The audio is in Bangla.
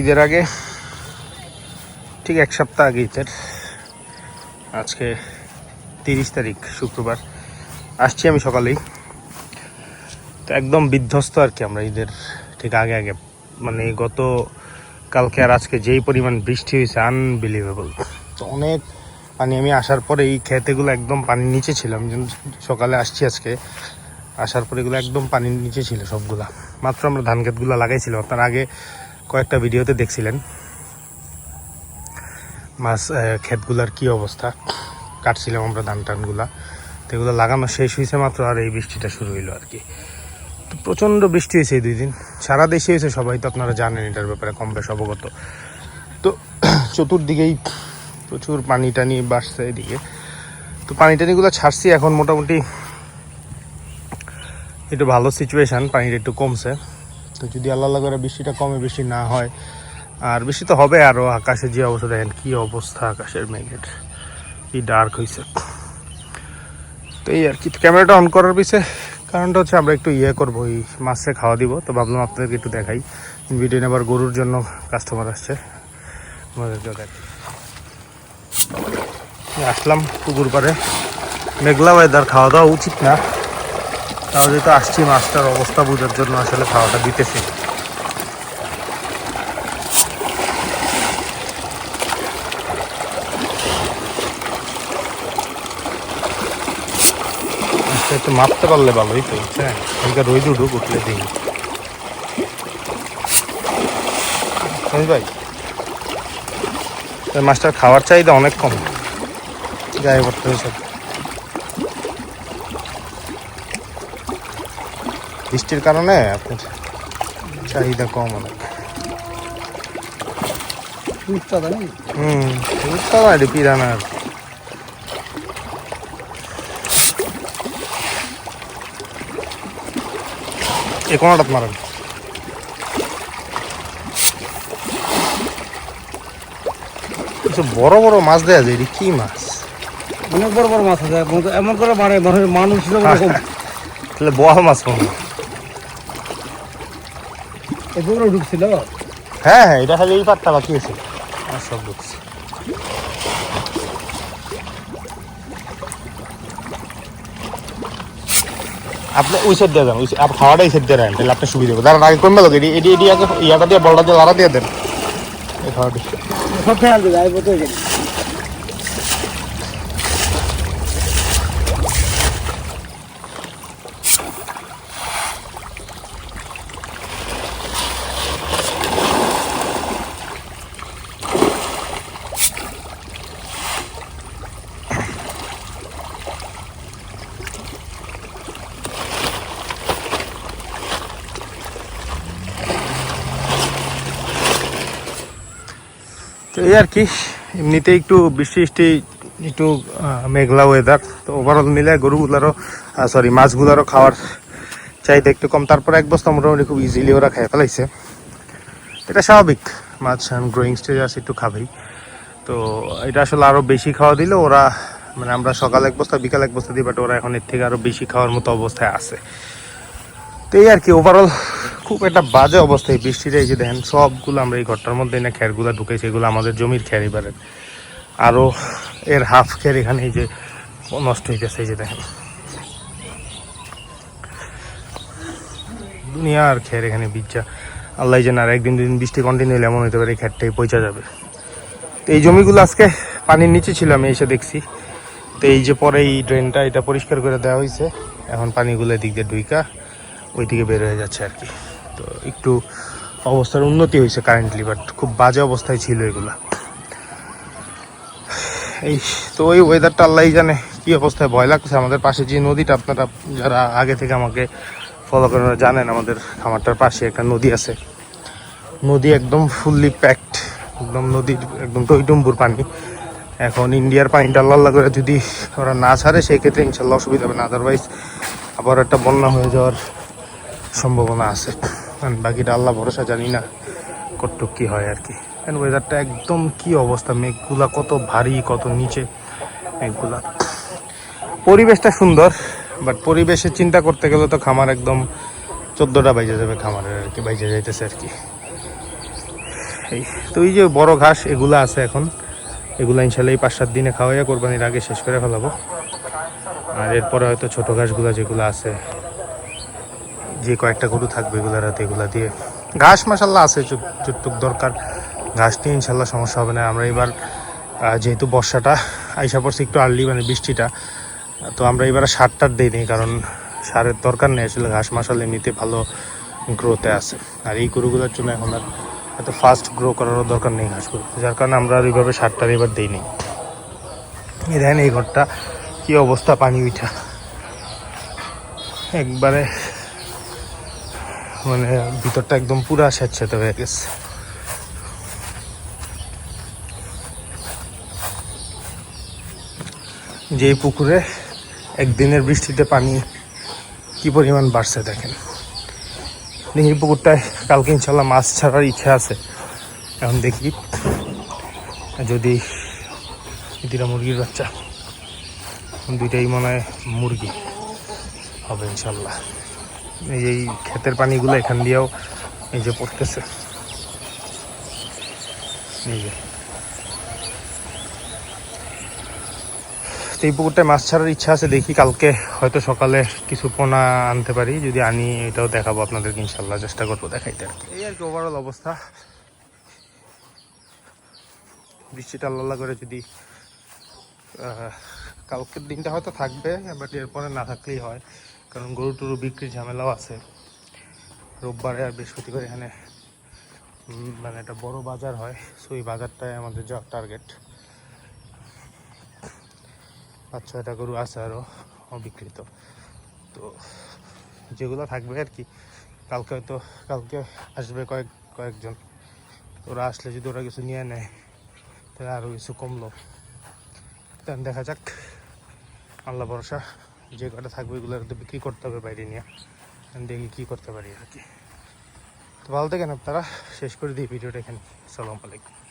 ঈদের আগে ঠিক এক সপ্তাহ আগে ঈদের। আজকে তিরিশ তারিখ, শুক্রবার। আসছি আমি সকালেই। তো একদম বিধ্বস্ত আর কি আমরা ঈদের ঠিক আগে আগে। মানে গত কালকে আর আজকে যেই পরিমাণ বৃষ্টি হয়েছে আনবিলিভেবল তো অনেক পানি, আমি আসার পরে এই ক্ষেতেগুলো একদম পানির নিচে ছিলাম। সকালে আসছি আজকে, আসার পরে এগুলো একদম পানির নিচে ছিল সবগুলা। মাত্র আমরা ধান ক্ষেতগুলো লাগাইছিলাম। তার আগে কয়েকটা ভিডিওতে দেখছিলেন মাছ ক্ষেতগুলার কি অবস্থা, কাটছিলাম আমরা ধান টানগুলা, তো এগুলো লাগানো শেষ হয়েছে মাত্র আর এই বৃষ্টিটা শুরু হইল আর কি। তো প্রচণ্ড বৃষ্টি হয়েছে এই দুই দিন, সারা দেশে হয়েছে, সবাই তো আপনারা জানেন এটার ব্যাপারে কম বেশ অবগত। তো চতুর্দিকেই প্রচুর পানি টানি বাড়ছে এদিকে। তো পানি টানিগুলো ছাড়ছি, এখন মোটামুটি একটু ভালো সিচুয়েশান পানিটা একটু কমছে। তো যদি আল্লাহ আল্লাহ করে বৃষ্টিটা কমে বেশি না হয়, আর বৃষ্টি তো হবে আরও আকাশে যে অবস্থা দেখেন, কী অবস্থা আকাশের মেঘের, কি ডার্ক হয়েছে তো এই আর কি ক্যামেরাটা অন করার পিছে কারণটা হচ্ছে আমরা একটু ইয়ে করব, এই মাছে খাওয়া দিব। তো ভাবলাম আপনাদেরকে একটু দেখাই ভিডিও নেবার গরুর জন্য কাস্টমার আসছে। আসলাম পুকুর পারে মেঘলা ওয়েদার খাওয়া দাওয়া উচিত না। তাও যেহেতু আসছি মাছটার অবস্থা বোঝার জন্য আসলে খাওয়াটা দিতেছি। একটু মাপতে পারলে ভালোই তো হ্যাঁ এখানকার রোদ উঠুক, উঠলে দিই ভাই মাছটার খাওয়ার চাহিদা অনেক কম। গায়ে পড়তে হয়েছে বৃষ্টির কারণে আপনার চাহিদা কম অনেক। হুম পিরানা। আর এ কোনটা মারেন বড় বড় মাছ দেয়া যায় এটি কি মাছ? অনেক বড় বড় মাছ আছে এমন করে মারে মানুষ তাহলে বোয়াল মাছ মনে হয়। এগুলো ঢুকছিল? হ্যাঁ হ্যাঁ এটা খালি এই পাত্তা বাকি আছে। আর সব ঢুকছে। আপনি ওই সাইড দিয়ে যান ওই খাওয়াটা এই সাইড দিয়ে রাখেন তাহলে আপনার সুবিধা হবে। দাঁড়ান আগে কমবে লোক এটি এটি আগে ইয়াটা দিয়ে বলটা দিয়ে লাড়া দিয়ে দেন। এই খাওয়াটি। সব খেয়াল দেবে আই বলতে তো এই আর কি, এমনিতে একটু বৃষ্টি বৃষ্টি একটু মেঘলা ওয়েদার তো ওভারঅল মিলে গরুগুলারও সরি মাছগুলারও খাওয়ার চাহিদা একটু কম। তারপরে এক বস্তা মোটামুটি খুব ইজিলি ওরা খেয়ে ফেলাইছে। এটা স্বাভাবিক। মাছ গ্রোয়িং স্টেজ আছে, একটু খাবেই। তো এটা আসলে আরও বেশি খাওয়া দিলে, ওরা মানে আমরা সকাল এক বস্তা, বিকাল এক বস্তা দিই বাট ওরা এখন এর থেকে আরও বেশি খাওয়ার মতো অবস্থায় আছে। তো এই আর কি ওভারঅল খুব একটা বাজে অবস্থায় বৃষ্টিতে এই যে দেখেন, সবগুলো আমরা এই ঘরটার মধ্যে না খেরগুলো ঢুকেছে এগুলো আমাদের জমির খের এবারে। আরও এর হাফ খের এখানে এই যে নষ্ট হয়ে গেছে এই যে দেখেন। দুনিয়ার খের এখানে বিজ্জা। আল্লাহ যেন আর একদিন দুদিন বৃষ্টি কন্টিনিউ এমন হতে পারে, এই খেরটাই পৌঁছা যাবে। তো এই জমিগুলো আজকে পানির নিচে ছিল, আমি এসে দেখছি। তো এই যে পরে এই ড্রেনটা এটা পরিষ্কার করে দেওয়া হয়েছে এখন পানিগুলো এদিক দিয়ে ডুইকা ওই দিকে বের হয়ে যাচ্ছে আর কি। তো একটু অবস্থার উন্নতি হয়েছে কারেন্টলি বাট খুব বাজে অবস্থায় ছিল এগুলা। এই তো ওই ওয়েদারটা আল্লাহ জানে কি অবস্থায়, ভয় লাগছে আমাদের পাশে যে নদীটা, আপনারা যারা আগে থেকে আমাকে ফলো করেন জানেন আমাদের খামারটার পাশে একটা নদী আছে। নদী একদম ফুললি প্যাকড একদম নদীর, একদম টইটুম্বুর পানি। এখন ইন্ডিয়ার পানিটা আল্লাহ করে যদি ওরা না ছাড়ে সেই ক্ষেত্রে ইনশাল্লাহ অসুবিধা হবে না। আদারওয়াইজ আবার একটা বন্যা হয়ে যাওয়ার সম্ভাবনা আছে। And বাকিটা আল্লাহ ভরসা, জানি না কতটুক কি হয় আর কি। অ্যান্ড ওয়েদারটা একদম কি অবস্থা, মেঘগুলা কত ভারী, কত নিচে, মেঘগুলা। পরিবেশটা সুন্দর বাট পরিবেশের চিন্তা করতে গেলে তো খামার একদম চোদ্দোটা বাইজে যাবে খামারের আর কি, বাইজে যাইতেছে আর কি। এই, তো এই যে বড় ঘাস, এগুলা আছে এখন। এগুলা ইনশাল্লাহ এই পাঁচ সাত দিনে খাওয়াইয়া কোরবানির আগে শেষ করে ফেলাবো। আর এরপরে হয়তো ছোটো ঘাসগুলা যেগুলো আছে যে কয়েকটা গরু থাকবে এগুলো রাতে এগুলা দিয়ে। ঘাস মাসাল্লাহ আছে যতটুক দরকার। ঘাস নিয়ে ইনশাল্লাহ সমস্যা হবে না। আমরা এবার যেহেতু বর্ষাটা, আইসা পড়ছে একটু আর্লি মানে বৃষ্টিটা, তো আমরা এবার সার টার দিইনি কারণ সারের দরকার নেই আসলে। ঘাস মাসাল এমনিতে ভালো গ্রোতে আছে। আর এই গরুগুলোর জন্য এখন আর এত ফাস্ট গ্রো করারও দরকার নেই ঘাসগুলো যার কারণে আমরা আর ওইভাবে সারটার এবার দিইনি এই দেখেন এই ঘরটা, কি অবস্থা পানি উঠা একবারে মানে ভিতরটা একদম পুরা স্যাঁতস্যাঁতে হয়ে গেছে। যে পুকুরে একদিনের বৃষ্টিতে পানি কি পরিমাণ বাড়ছে দেখেন। দেখি পুকুরটায় কালকে ইনশাল্লাহ মাছ ছাড়ার ইচ্ছা আছে। এখন দেখি যদি দুটা মুরগির বাচ্চা, দুইটাই মনে হয় মুরগি হবে ইনশাল্লাহ এই ক্ষেতের পানিগুলো এখান দিয়েও এই যে পড়তেছে। এই পুকুরটায় মাছ ছাড়ার ইচ্ছা আছে, দেখি কালকে হয়তো সকালে কিছু পোনা আনতে পারি, যদি আনি এটাও দেখাবো আপনাদেরকে, ইনশাল্লাহ চেষ্টা করব দেখাইতে আর কি। এই আর কি ওভারঅল অবস্থা। বৃষ্টিটা আল্লাহ করে যদি কালকের দিনটা হয়তো থাকবে বাট এরপরে না থাকলেই হয়। কারণ গরু টরু বিক্রির ঝামেলাও আছে। রোববারে আর বৃহস্পতিবার এখানে মানে একটা বড় বাজার হয়, সো এই বাজারটাই আমাদের যাওয়ার টার্গেট পাঁচ ছয়টা গরু আছে আরও অবিকৃত। তো যেগুলো থাকবে আর কি, কালকে হয়তো, কালকে আসবে কয়েক, কয়েকজন। ওরা আসলে যদি ওরা কিছু নিয়ে নেয়, তাহলে আরও কিছু কমলো। দেখা যাক। আল্লাহ ভরসা। যে কটা থাকবে ওইগুলো তো বিক্রি করতে হবে বাইরে নিয়ে? দেখি কী করতে পারি আর কি। তো ভালো থাকেন আপনারা। শেষ করে দিই ভিডিওটা এখানে। সালাম আলাইকুম।